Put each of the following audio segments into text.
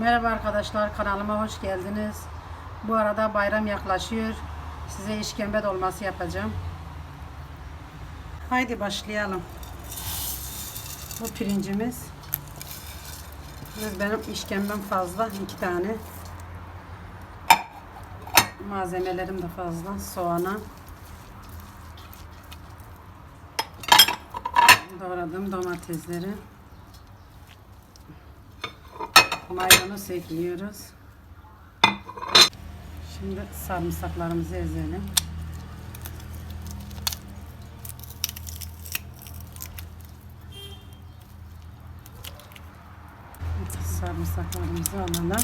Merhaba arkadaşlar kanalıma hoş geldiniz. Bu arada bayram yaklaşıyor. Size işkembe dolması yapacağım. Haydi başlayalım. Bu pirincimiz. Benim işkembem fazla. iki tane. Malzemelerim de fazla. Soğana. Doğradım domatesleri. Maydanoz ekliyoruz. Şimdi sarımsaklarımızı ezelim. Sarımsaklarımızı alalım.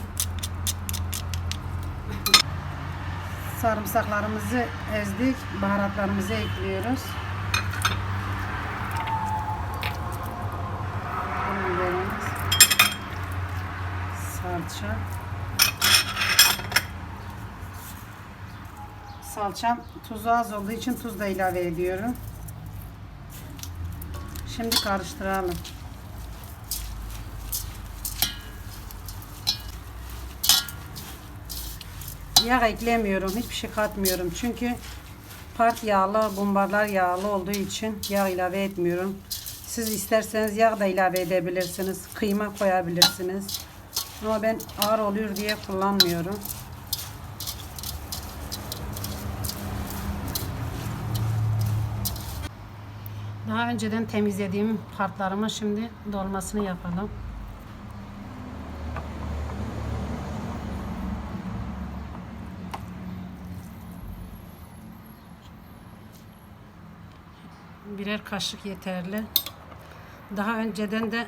Sarımsaklarımızı ezdik. Baharatlarımızı ekliyoruz. Salça. Salçam tuzu az olduğu için tuz da ilave ediyorum. Şimdi karıştıralım. Yağ eklemiyorum. Hiçbir şey katmıyorum. Çünkü part yağlı, bumbarlar yağlı olduğu için yağ ilave etmiyorum. Siz isterseniz yağ da ilave edebilirsiniz. Kıyma koyabilirsiniz. Ama ben ağır oluyor diye kullanmıyorum. Daha önceden temizlediğim partlarımı şimdi dolmasını yapalım. Birer kaşık yeterli. Daha önceden de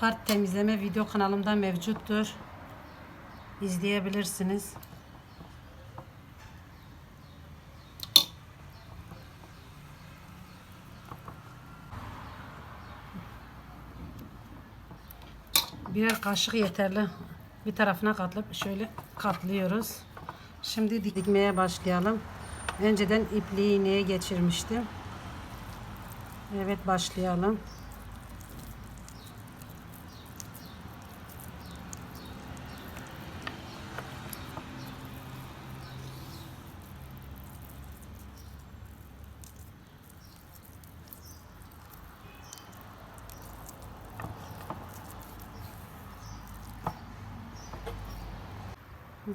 part temizleme video kanalımda mevcuttur. İzleyebilirsiniz. Birer kaşık yeterli. Bir tarafına katlayıp şöyle katlıyoruz. Şimdi dikmeye başlayalım. Önceden ipliği iğneye geçirmiştim. Evet başlayalım.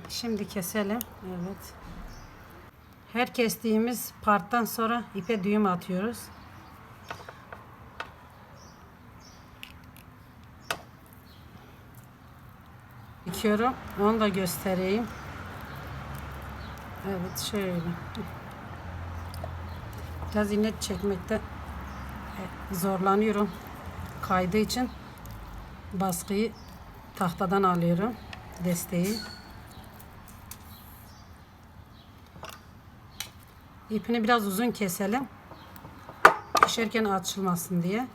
Şimdi keselim. Evet. Her kestiğimiz parttan sonra ipe düğüm atıyoruz. Dikiyorum. Onu da göstereyim. Evet şöyle. Biraz iğne çekmekte zorlanıyorum. Kaydığı için baskıyı tahtadan alıyorum. Desteği. İpini biraz uzun keselim. Pişerken açılmasın diye.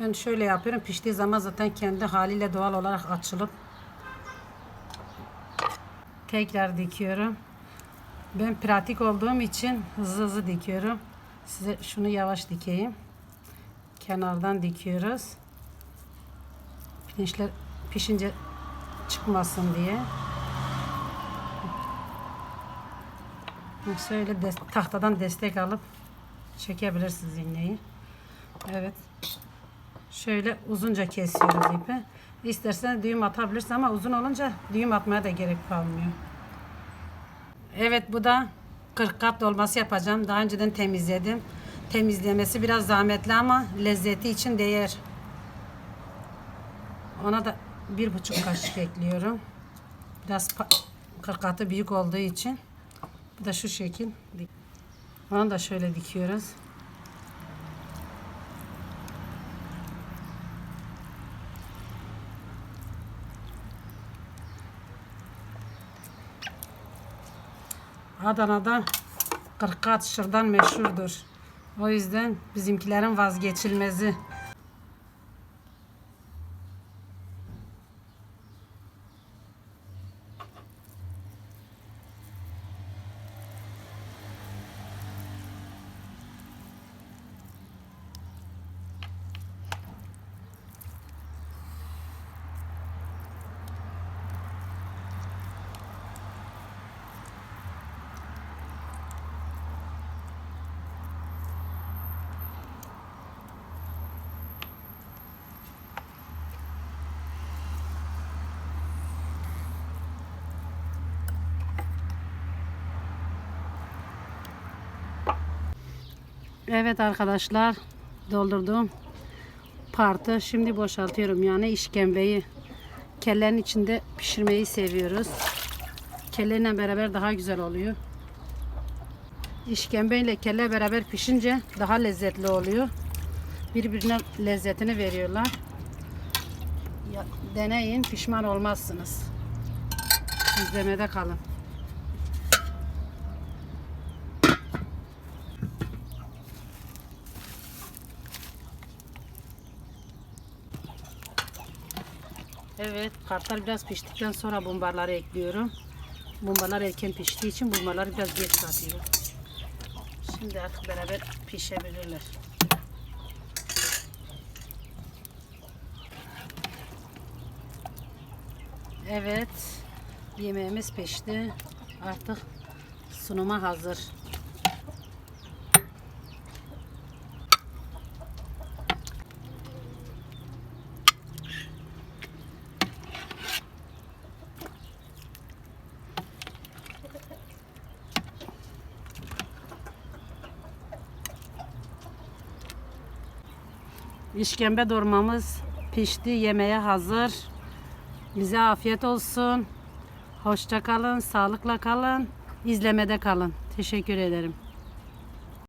Ben şöyle yapıyorum. Piştiği zaman zaten kendi haliyle doğal olarak açılıp tekrar dikiyorum. Ben pratik olduğum için hızlı hızlı dikiyorum. Size şunu yavaş dikeyim. Kenardan dikiyoruz. Pirinçler pişince çıkmasın diye. Şöyle des tahtadan destek alıp çekebilirsiniz iğneyi. Evet. Şöyle uzunca kesiyoruz ipi. İstersen düğüm atabilirsin ama uzun olunca düğüm atmaya da gerek kalmıyor. Evet bu da 40 kat dolması yapacağım. Daha önceden temizledim. Temizlemesi biraz zahmetli ama lezzeti için değer. Ona da bir buçuk kaşık ekliyorum. Biraz 40 katı büyük olduğu için. Da şu şekil. Onu da şöyle dikiyoruz. Adana'da kırkat şırdan meşhurdur. O yüzden bizimkilerin vazgeçilmezi. Evet arkadaşlar doldurdum. Partı şimdi boşaltıyorum. Yani işkembeyi kellerin içinde pişirmeyi seviyoruz. Kelleyle beraber daha güzel oluyor. İşkembe ile kelle beraber pişince daha lezzetli oluyor. Birbirine lezzetini veriyorlar. Deneyin pişman olmazsınız. İzlemede kalın Evet, kartlar biraz piştikten sonra bumbarları ekliyorum. Bumbarlar erken piştiği için bumbarları biraz geç katıyorum. Şimdi artık beraber pişebilirler. Evet, yemeğimiz pişti. Artık sunuma hazır. İşkembe dolmamız pişti, yemeğe hazır. Bize afiyet olsun. Hoşça kalın, sağlıkla kalın, izlemede kalın. Teşekkür ederim.